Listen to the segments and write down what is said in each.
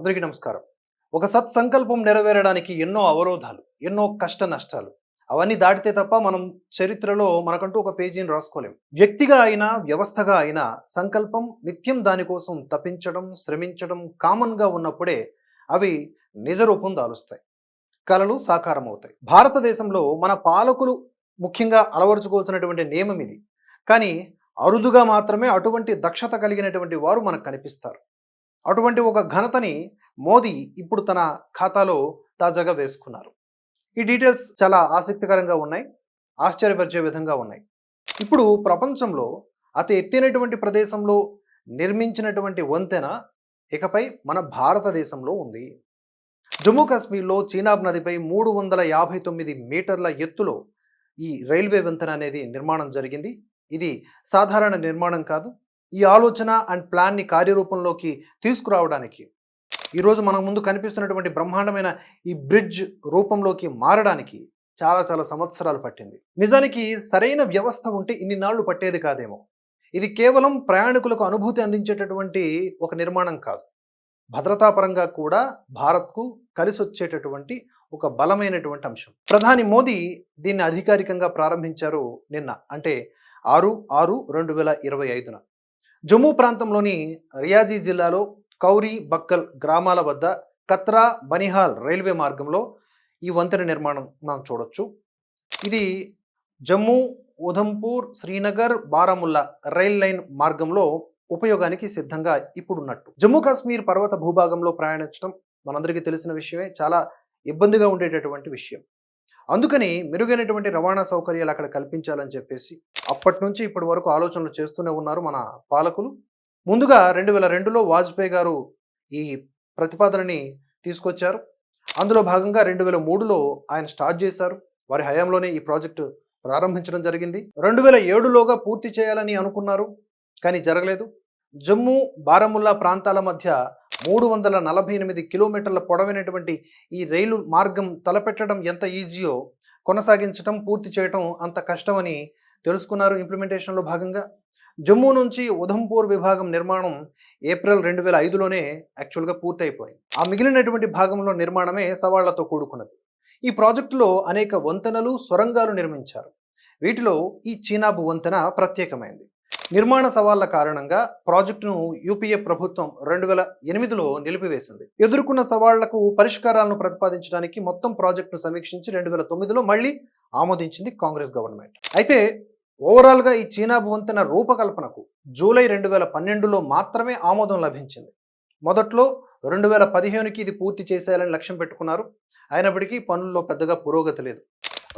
అందరికీ నమస్కారం. ఒక సత్సంకల్పం నెరవేరడానికి ఎన్నో అవరోధాలు ఎన్నో కష్ట నష్టాలు. అవన్నీ దాటితే తప్ప మనం చరిత్రలో మనకంటూ ఒక పేజీని రాసుకోలేం. వ్యక్తిగా అయినా వ్యవస్థగా అయినా సంకల్పం నిత్యం దానికోసం తప్పించడం శ్రమించడం కామన్గా ఉన్నప్పుడే అవి నిజ రూపం దాలుస్తాయి. కలలు సాకారం అవుతాయి భారతదేశంలో మన పాలకులు ముఖ్యంగా అలవరుచుకోవాల్సినటువంటి నియమం ఇది. కానీ అరుదుగా మాత్రమే అటువంటి దక్షత కలిగినటువంటి వారు మనకు కనిపిస్తారు. అటువంటి ఒక ఘనతని మోదీ ఇప్పుడు తన ఖాతాలో తాజాగా వేసుకున్నారు. ఈ డీటెయిల్స్ చాలా ఆసక్తికరంగా ఉన్నాయి ఆశ్చర్యపరిచే విధంగా ఉన్నాయి. ఇప్పుడు ప్రపంచంలో అతి ఎత్తైనటువంటి ప్రదేశంలో నిర్మించినటువంటి వంతెన ఇకపై మన భారతదేశంలో ఉంది. జమ్మూ కాశ్మీర్లో చీనాబ్ నదిపై మూడు వందల యాభై తొమ్మిది మీటర్ల ఎత్తులో ఈ రైల్వే వంతెన అనేది నిర్మాణం జరిగింది. ఇది సాధారణ నిర్మాణం కాదు ఈ ఆలోచన అండ్ ప్లాన్ని కార్యరూపంలోకి తీసుకురావడానికి ఈరోజు మన ముందు కనిపిస్తున్నటువంటి బ్రహ్మాండమైన ఈ బ్రిడ్జ్ రూపంలోకి మారడానికి చాలా చాలా సంవత్సరాలు పట్టింది. నిజానికి సరైన వ్యవస్థ ఉంటే ఇన్ని నాళ్ళు పట్టేది కాదేమో. ఇది కేవలం ప్రయాణికులకు అనుభూతి అందించేటటువంటి ఒక నిర్మాణం కాదు. భద్రతాపరంగా కూడా భారత్కు కలిసి వచ్చేటటువంటి ఒక బలమైనటువంటి అంశం. ప్రధాని మోదీ దీన్ని అధికారికంగా ప్రారంభించారు నిన్న అంటే ఆరు ఆరు రెండు వేల ఇరవై ఐదున. జమ్మూ ప్రాంతంలోని రియాజీ జిల్లాలో కౌరీ బక్కల్ గ్రామాల వద్ద కత్రా బనిహాల్ రైల్వే మార్గంలో ఈ వంతెన నిర్మాణం మనం చూడొచ్చు. ఇది జమ్మూ ఉధంపూర్ శ్రీనగర్ బారాముల్లా రైల్ లైన్ మార్గంలో ఉపయోగానికి సిద్ధంగా ఇప్పుడున్నట్టు. జమ్మూ కాశ్మీర్ పర్వత భూభాగంలో ప్రయాణించడం మనందరికీ తెలిసిన విషయమే. చాలా ఇబ్బందిగా ఉండేటటువంటి విషయం. అందుకని మెరుగైనటువంటి రవాణా సౌకర్యాలు అక్కడ కల్పించాలని చెప్పేసి అప్పటి నుంచి ఇప్పటి వరకు ఆలోచనలు చేస్తూనే ఉన్నారు మన పాలకులు. ముందుగా రెండు వేల రెండులో వాజ్పేయి గారు ఈ ప్రతిపాదనని తీసుకొచ్చారు. అందులో భాగంగా రెండు వేల మూడులో ఆయన స్టార్ట్ చేశారు. వారి హయాంలోనే ఈ ప్రాజెక్టు ప్రారంభించడం జరిగింది. రెండు వేల ఏడులోగా పూర్తి చేయాలని అనుకున్నారు కానీ జరగలేదు. జమ్మూ బారాముల్లా ప్రాంతాల మధ్య మూడు వందల నలభై ఎనిమిది కిలోమీటర్ల పొడవైనటువంటి ఈ రైలు మార్గం తలపెట్టడం ఎంత ఈజీయో కొనసాగించడం పూర్తి చేయటం అంత కష్టమని తెలుసుకున్నారు ఇంప్లిమెంటేషన్లో భాగంగా. జమ్మూ నుంచి ఉధంపూర్ విభాగం నిర్మాణం ఏప్రిల్ రెండు వేల ఐదులోనే యాక్చువల్గా పూర్తయిపోయింది. ఆ మిగిలినటువంటి భాగంలో నిర్మాణమే సవాళ్ళతో కూడుకున్నది. ఈ ప్రాజెక్టులో అనేక వంతెనలు సొరంగాలు నిర్మించారు. వీటిలో ఈ చీనాబు వంతెన ప్రత్యేకమైంది. నిర్మాణ సవాళ్ళ కారణంగా ప్రాజెక్టును యూపీఏ ప్రభుత్వం రెండు వేల ఎనిమిదిలో నిలిపివేసింది. ఎదుర్కొన్న సవాళ్ళకు పరిష్కారాలను ప్రతిపాదించడానికి మొత్తం ప్రాజెక్టును సమీక్షించి రెండు వేల తొమ్మిదిలో మళ్ళీ ఆమోదించింది కాంగ్రెస్ గవర్నమెంట్. అయితే ఓవరాల్గా ఈ చీనాబు వంతెన రూపకల్పనకు జూలై రెండు వేల పన్నెండులో మాత్రమే ఆమోదం లభించింది. మొదట్లో రెండు వేల పదిహేనుకి ఇది పూర్తి చేసేయాలని లక్ష్యం పెట్టుకున్నారు. అయినప్పటికీ పనుల్లో పెద్దగా పురోగతి లేదు.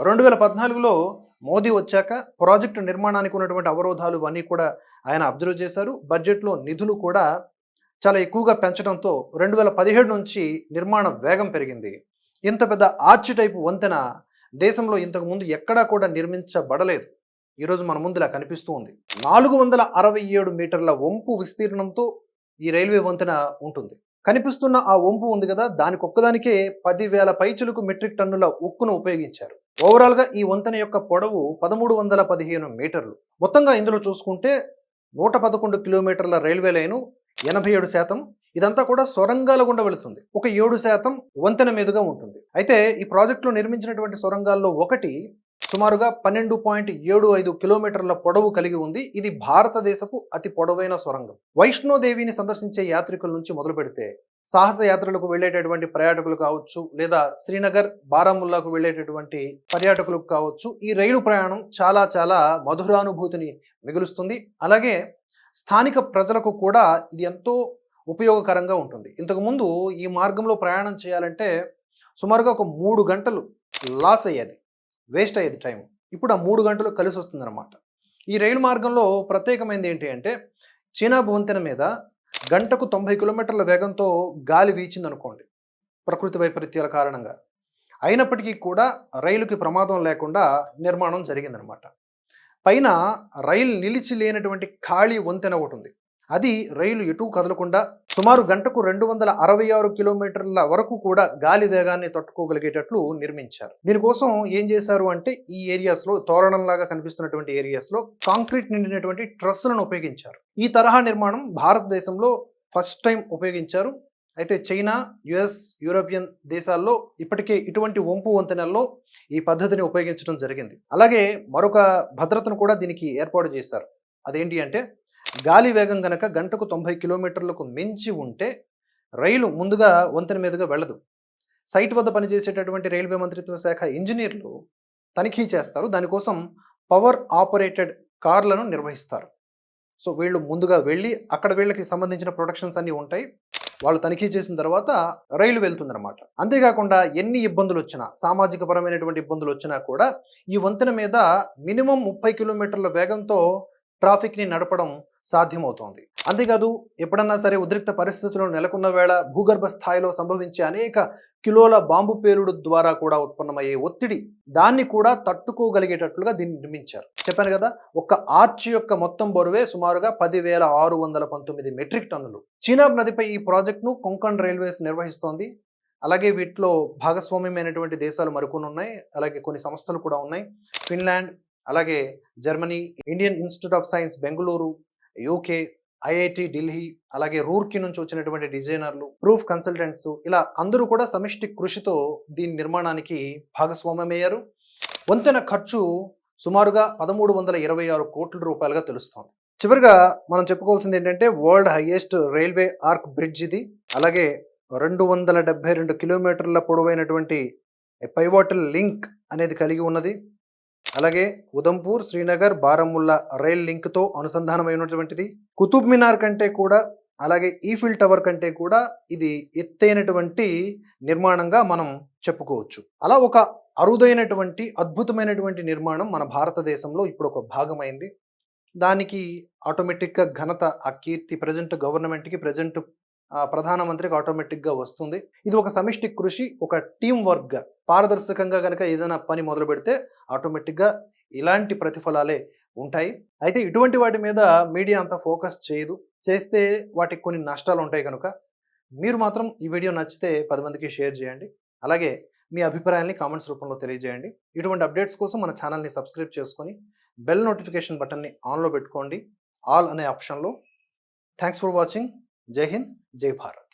రెండు వేల పద్నాలుగులో మోదీ వచ్చాక ప్రాజెక్టు నిర్మాణానికి ఉన్నటువంటి అవరోధాలు అన్నీ కూడా ఆయన అబ్జర్వ్ చేశారు. బడ్జెట్లో నిధులు కూడా చాలా ఎక్కువగా పెంచడంతో రెండు వేల పదిహేడు నుంచి నిర్మాణ వేగం పెరిగింది. ఇంత పెద్ద ఆర్చ్ టైపు వంతెన దేశంలో ఇంతకుముందు ఎక్కడా కూడా నిర్మించబడలేదు. ఈరోజు మన ముందులా కనిపిస్తూ ఉంది. నాలుగు వందల అరవై ఏడు మీటర్ల వంపు విస్తీర్ణంతో ఈ రైల్వే వంతెన ఉంటుంది. కనిపిస్తున్న ఆ వంపు ఉంది కదా దానికి ఒక్కదానికే పదివేల పైచులకు మెట్రిక్ టన్నుల ఉక్కును ఉపయోగించారు. ఓవరాల్గా ఈ వంతెన యొక్క పొడవు పదమూడు వందల పదిహేను మీటర్లు. మొత్తంగా ఇందులో చూసుకుంటే నూట పదకొండు కిలోమీటర్ల రైల్వే లైను ఎనభై ఏడు శాతం. ఇదంతా కూడా సొరంగాల గుండా వెళుతుంది. ఒక ఏడు శాతం వంతెన మీదుగా ఉంటుంది. అయితే ఈ ప్రాజెక్టులో నిర్మించినటువంటి సొరంగాల్లో ఒకటి సుమారుగా పన్నెండు పాయింట్ ఏడు ఐదు కిలోమీటర్ల పొడవు కలిగి ఉంది. ఇది భారతదేశపు అతి పొడవైన సొరంగం. వైష్ణోదేవిని సందర్శించే యాత్రికుల నుంచి మొదలు పెడితే సాహస యాత్రలకు వెళ్ళేటటువంటి పర్యాటకులు కావచ్చు లేదా శ్రీనగర్ బారాముల్లాకు వెళ్ళేటటువంటి పర్యాటకులకు కావచ్చు ఈ రైలు ప్రయాణం చాలా చాలా మధురానుభూతిని మిగులుస్తుంది. అలాగే స్థానిక ప్రజలకు కూడా ఇది ఎంతో ఉపయోగకరంగా ఉంటుంది. ఇంతకుముందు ఈ మార్గంలో ప్రయాణం చేయాలంటే సుమారుగా ఒక మూడు గంటలు లాస్ అయ్యేది. వేస్ట్ అయ్యేది టైం ఇప్పుడు ఆ మూడు గంటలు కలిసి వస్తుందన్నమాట. ఈ రైలు మార్గంలో ప్రత్యేకమైనది ఏంటి అంటే చీనాబు వంతెన మీద గంటకు తొంభై కిలోమీటర్ల వేగంతో గాలి వీచిందనుకోండి ప్రకృతి వైపరీత్యాల కారణంగా. అయినప్పటికీ కూడా రైలుకి ప్రమాదం లేకుండా నిర్మాణం జరిగిందనమాట పైన రైలు నిలిచి లేనటువంటి ఖాళీ వంతెన ఒకటి ఉంది. అది రైలు ఎటు కదలకుండా సుమారు గంటకు రెండు వందల అరవై ఆరు కిలోమీటర్ల వరకు కూడా గాలి వేగాన్ని తట్టుకోగలిగేటట్లు నిర్మించారు. దీనికోసం ఏం చేశారు అంటే ఈ ఏరియాస్లో తోరణంలాగా కనిపిస్తున్నటువంటి ఏరియాస్లో కాంక్రీట్ నిండినటువంటి ట్రస్సులను ఉపయోగించారు. ఈ తరహా నిర్మాణం భారతదేశంలో ఫస్ట్ టైం ఉపయోగించారు. అయితే చైనా యుఎస్ యూరోపియన్ దేశాల్లో ఇప్పటికే ఇటువంటి వంపు వంతెనల్లో ఈ పద్ధతిని ఉపయోగించడం జరిగింది. అలాగే మరొక భద్రతను కూడా దీనికి ఏర్పాటు చేశారు. అదేంటి అంటే గాలి వేగం గనక గంటకు తొంభై కిలోమీటర్లకు మించి ఉంటే రైలు ముందుగా వంతెన మీదుగా వెళ్ళదు. సైట్ వద్ద పనిచేసేటటువంటి రైల్వే మంత్రిత్వ శాఖ ఇంజనీర్లు తనిఖీ చేస్తారు. దానికోసం పవర్ ఆపరేటెడ్ కార్లను నిర్వహిస్తారు. సో వీళ్ళు ముందుగా వెళ్ళి అక్కడ వీళ్ళకి సంబంధించిన ప్రొడక్షన్స్ అన్నీ ఉంటాయి. వాళ్ళు తనిఖీ చేసిన తర్వాత రైలు వెళ్తుందన్నమాట. అంతేకాకుండా ఎన్ని ఇబ్బందులు వచ్చినా సామాజిక పరమైనటువంటి ఇబ్బందులు వచ్చినా కూడా ఈ వంతెన మీద మినిమం ముప్పై కిలోమీటర్ల వేగంతో ట్రాఫిక్ని నడపడం సాధ్యమవుతోంది. అంతేకాదు ఎప్పుడన్నా సరే ఉద్రిక్త పరిస్థితులు నెలకొన్న వేళ భూగర్భ స్థాయిలో సంభవించే అనేక కిలోల బాంబు పేలుడు ద్వారా కూడా ఉత్పన్నమయ్యే ఒత్తిడి దాన్ని కూడా తట్టుకోగలిగేటట్లుగా దీన్ని నిర్మించారు. చెప్పాను కదా ఒక ఆర్చ్ యొక్క మొత్తం బరువే సుమారుగా పదివేల ఆరు వందల పంతొమ్మిది మెట్రిక్ టన్నులు. చీనాబ్ నదిపై ఈ ప్రాజెక్టును కొంకణ్ రైల్వేస్ నిర్వహిస్తోంది. అలాగే వీటిలో భాగస్వామ్యమైనటువంటి దేశాలు మరికొన్ని ఉన్నాయి. అలాగే కొన్ని సంస్థలు కూడా ఉన్నాయి. ఫిన్లాండ్ అలాగే Germany Indian Institute of Science Bengaluru UK IIT Delhi అలాగే రూర్కి నుంచి వచ్చినటువంటి డిజైనర్లు ప్రూఫ్ కన్సల్టెంట్స్ ఇలా అందరూ కూడా సమిష్టి కృషితో దీని నిర్మాణానికి భాగస్వామ్యమయ్యారు. వంతెన ఖర్చు సుమారుగా పదమూడు వందల ఇరవై ఆరు కోట్ల రూపాయలుగా తెలుస్తోంది. చివరిగా మనం చెప్పుకోవాల్సింది ఏంటంటే world highest railway arch bridge ఇది. అలాగే రెండు వందల డెబ్బై రెండు కిలోమీటర్ల పొడవైనటువంటి పైవాటల్ లింక్ అనేది కలిగి ఉన్నది. అలాగే ఉదంపూర్ శ్రీనగర్ బారముల్లా రైల్ లింక్తో అనుసంధానమైనటువంటిది కుతుబ్ మినార్ కంటే కూడా అలాగే ఈఫిల్ టవర్ కంటే కూడా ఇది ఎత్తైనటువంటి నిర్మాణంగా మనం చెప్పుకోవచ్చు. అలా ఒక అరుదైనటువంటి అద్భుతమైనటువంటి నిర్మాణం మన భారతదేశంలో ఇప్పుడు ఒక భాగమైంది. దానికి ఆటోమేటిక్గా ఘనత ఆ కీర్తి ప్రజెంట్ గవర్నమెంట్కి ప్రజెంట్ ప్రధానమంత్రికి ఆటోమేటిక్గా వస్తుంది. ఇది ఒక సమిష్టి కృషి ఒక టీం వర్క్గా. పారదర్శకంగా కనుక ఏదైనా పని మొదలు పెడితే ఆటోమేటిక్గా ఇలాంటి ప్రతిఫలాలే ఉంటాయి. అయితే ఇటువంటి వాటి మీద మీడియా అంతా ఫోకస్ చేయదు. చేస్తే వాటికి కొన్ని నష్టాలు ఉంటాయి కనుక మీరు మాత్రం ఈ వీడియో నచ్చితే పది మందికి షేర్ చేయండి. అలాగే మీ అభిప్రాయాల్ని కామెంట్స్ రూపంలో తెలియజేయండి. ఇటువంటి అప్డేట్స్ కోసం మన ఛానల్ని సబ్స్క్రైబ్ చేసుకొని బెల్ నోటిఫికేషన్ బటన్ని ఆన్లో పెట్టుకోండి. ఆల్ అనే ఆప్షన్లో. Thanks for watching. जय हिंद जय भारत।